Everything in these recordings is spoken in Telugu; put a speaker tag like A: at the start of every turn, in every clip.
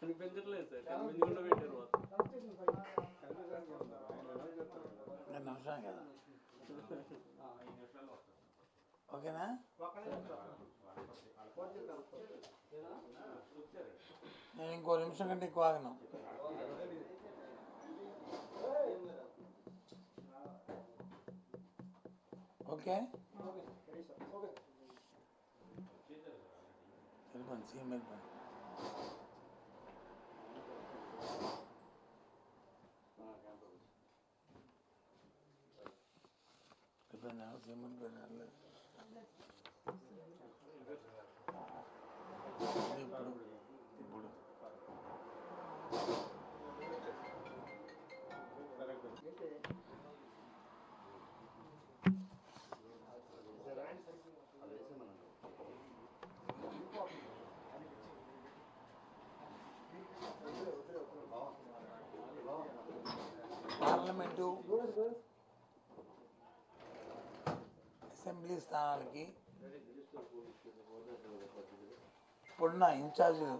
A: కనిపించట్లేదు సార్. కనిపించకుండా పెట్టారు
B: నిమిషం కదా. ఓకేనా? నేను ఇంకో నిమిషం కంటే ఎక్కువ ఆగను. ఓకే వెళ్ళిపోండి సీఎం వెళ్ళిపోండి వెళ్ళిపోయింది సీఎం వెళ్ళిపోయింది ఇప్పుడు ఇప్పుడు పార్లమెంటు అసెంబ్లీ స్థానాలకి ఇప్పుడున్న ఇన్ఛార్జీలు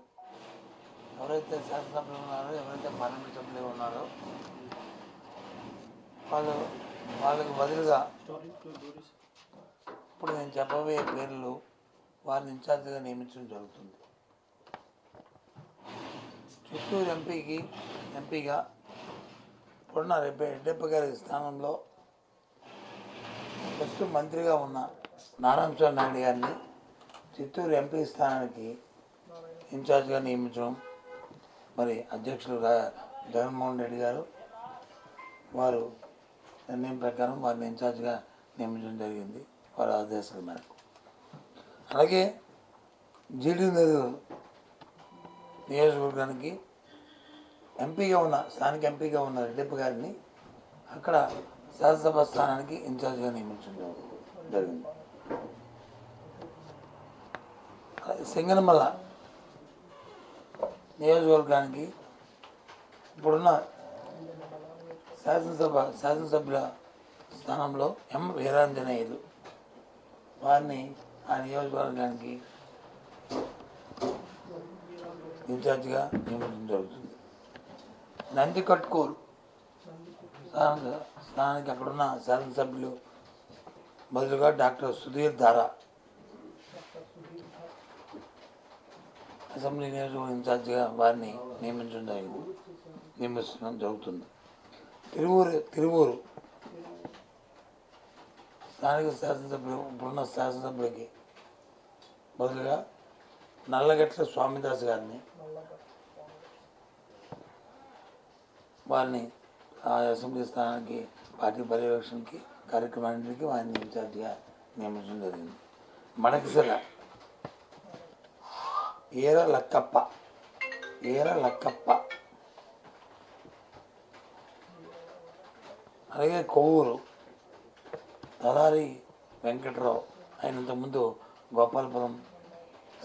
B: ఎవరైతే శాసనసభ్యులు ఉన్నారో ఎవరైతే పార్లమెంట్ సభ్యులు ఉన్నారో వాళ్ళు వాళ్ళకి బదులుగా ఇప్పుడు నేను చెప్పబోయే పేర్లు వారిని ఇన్ఛార్జిగా నియమించడం జరుగుతుంది. చిత్తూరు ఎంపీకి ఎంపీగా ఇప్పుడున్న రెడ్డి రెడ్డప్ప గారి స్థానంలో ఫస్ట్ మంత్రిగా ఉన్న నారాయణ స్వామి నాయుడు గారిని చిత్తూరు ఎంపీ స్థానానికి ఇన్ఛార్జ్గా నియమించడం మరి అధ్యక్షులు జగన్మోహన్ రెడ్డి గారు వారు నిర్ణయం ప్రకారం వారిని ఇన్ఛార్జ్గా నియమించడం జరిగింది వారి ఆదేశాల మేరకు. అలాగే జీడీ నెల్లూరు నియోజకవర్గానికి ఎంపీగా ఉన్న స్థానిక ఎంపీగా ఉన్న రెడ్డిప్ప గారిని అక్కడ శాసనసభ స్థానానికి ఇన్ఛార్జ్గా నియమించడం జరిగింది. సింగనమల్ల నియోజకవర్గానికి ఇప్పుడున్న శాసనసభ శాసనసభ్యుల స్థానంలో ఎం వీరాంజనేయులు వారిని ఆ నియోజకవర్గానికి ఇన్ఛార్జిగా నియమించడం జరుగుతుంది. నందికట్కూరు స్థానంగా స్థానిక అక్కడున్న శాసనసభ్యులు బదులుగా డాక్టర్ సుధీర్ ధారా. అసెంబ్లీ నియోజకవర్గ ఇన్ఛార్జిగా వారిని నియమించడం జరిగింది. నియమించడం జరుగుతుంది. తిరువూరు తిరువూరు స్థానిక శాసనసభ్యులు ఇప్పుడున్న శాసనసభ్యులకి బదులుగా నల్లగట్ల స్వామిదాస్ గారిని వారిని ఆ అసెంబ్లీ స్థానానికి పార్టీ పర్యవేక్షణకి కార్యక్రమానికి వారిని ఇన్ఛార్జిగా నియమించడం జరిగింది. మడకసిర ఏర లక్కప్ప ఏర లక్కప్ప అలాగే కొవ్వూరు తలారి వెంకట్రావు. ఆయన ఇంతకుముందు గోపాలపురం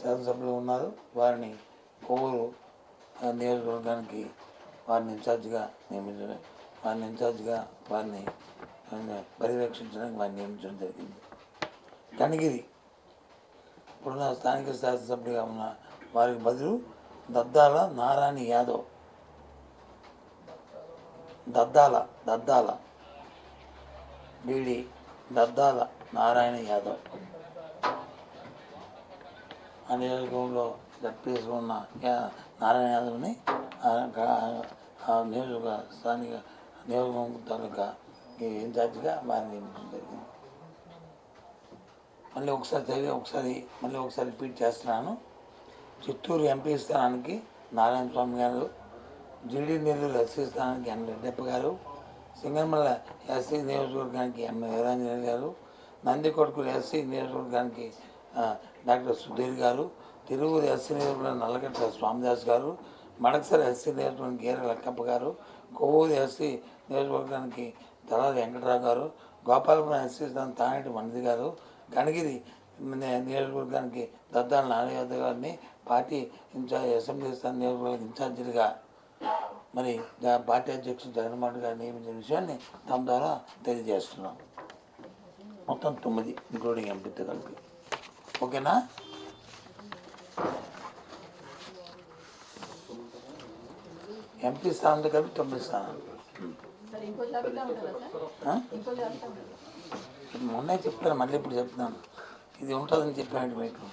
B: శాసనసభ్యులు ఉన్నారు. వారిని కొవ్వూరు నియోజకవర్గానికి వారిని ఇన్ఛార్జిగా నియమించడం వారిని ఇన్ఛార్జ్గా వారిని పర్యవేక్షించడానికి వారిని నియమించడం జరిగింది. కనగిరి ఇప్పుడున్న స్థానిక శాసనసభ్యుడిగా ఉన్న వారికి బదులు దద్దాల నారాయణ యాదవ్. దద్దాల దద్దాల. బీడి దద్దాల నారాయణ యాదవ్. ఆ నియోజకవర్గంలో జడ్పీఎస్ ఉన్న నారాయణ యాదవ్ని ఆ నియోజక స్థానిక నియోజకవర్గం తాలూకా ఈ ఇన్ఛార్జిగా మారి నియమించడం జరిగింది మళ్ళీ ఒకసారి చదివి ఒకసారి మళ్ళీ ఒకసారి రిపీట్ చేస్తున్నాను. చిత్తూరు ఎంపీ స్థానానికి నారాయణ స్వామి గారు జిడి నెల్లూరు ఎస్సీ స్థానానికి ఎన్ రెడ్డప్ప గారు సింగమల్ల ఎస్సీ నియోజకవర్గానికి ఎం వీరాంజనేయ గారు నందికొట్కూరు ఎస్సీ నియోజకవర్గానికి డాక్టర్ సుధీర్ గారు తిరువురు ఎస్సీ నియోజకవర్గం నల్లగట్ల స్వామిదాస్ గారు మడకసరి ఎస్సీ నియోజకవర్గం గీర లక్కప్ప గారు కొవ్వూరు ఎస్సీ నియోజకవర్గానికి తలారి వెంకటరావు గారు గోపాలపురం ఎస్సీ తానేటి మనిది గారు గణగిరి నియోజకవర్గానికి దద్దాల నాగయోధ గారిని పార్టీ ఇన్ఛార్జ్ అసెంబ్లీ స్థానం నియోజకవర్గ ఇన్ఛార్జీలుగా మరి పార్టీ అధ్యక్షుడు జగన్మోహన్ గారు నియమించిన విషయాన్ని తమ ద్వారా తెలియజేస్తున్నాం. మొత్తం తొమ్మిది ఇంక్లూడింగ్ ఎంపీతో కలిపి. ఓకేనా? ఎంపీ స్థానంతో కలిపి తొమ్మిది స్థానాలు. మొన్నే చెప్తాను మళ్ళీ ఇప్పుడు చెప్తున్నాను ఇది ఉంటుందని చెప్పాను మీకు.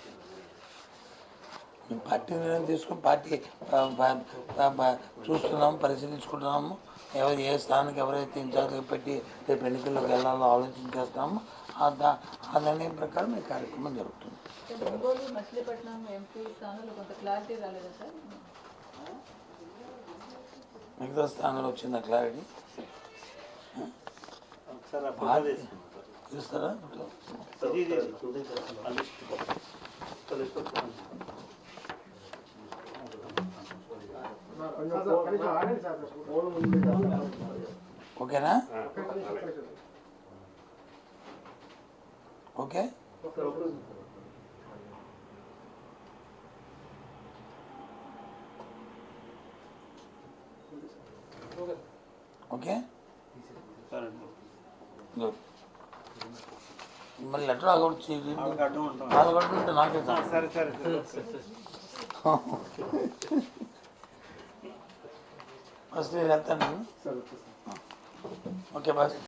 B: మేము పార్టీ నిర్ణయం తీసుకుని పార్టీ చూస్తున్నాము పరిశీలించుకుంటున్నాము. ఎవరు ఏ స్థానానికి ఎవరైతే ఇన్ఛార్జ్గా పెట్టి రేపు ఎన్నికల్లోకి వెళ్ళాలో ఆలోచన చేస్తామో ఆ నిర్ణయం ప్రకారం ఈ కార్యక్రమం జరుగుతుంది
C: సార్ ఒంగోలు మచిలీపట్నం ఎంపీ స్థానంలో కొంత క్లారిటీ రాలేదా సార్
B: మిగతా స్థానంలో వచ్చిందా క్లారిటీ
D: ఆ తీసుకుంటాం
B: చూస్తారా? ఓకేనా? ఓకే. ఓకే
D: సరే
B: గుడ్ మళ్ళీ లెటర్ ఆగొచ్చి
D: వాళ్ళకి అడ్డం ఉంటాం
B: నాలుగు నాకే
D: ఆ, సరే సరే సరే
B: ఫస్ట్ నేను వెళ్తాను ఓకే బాస్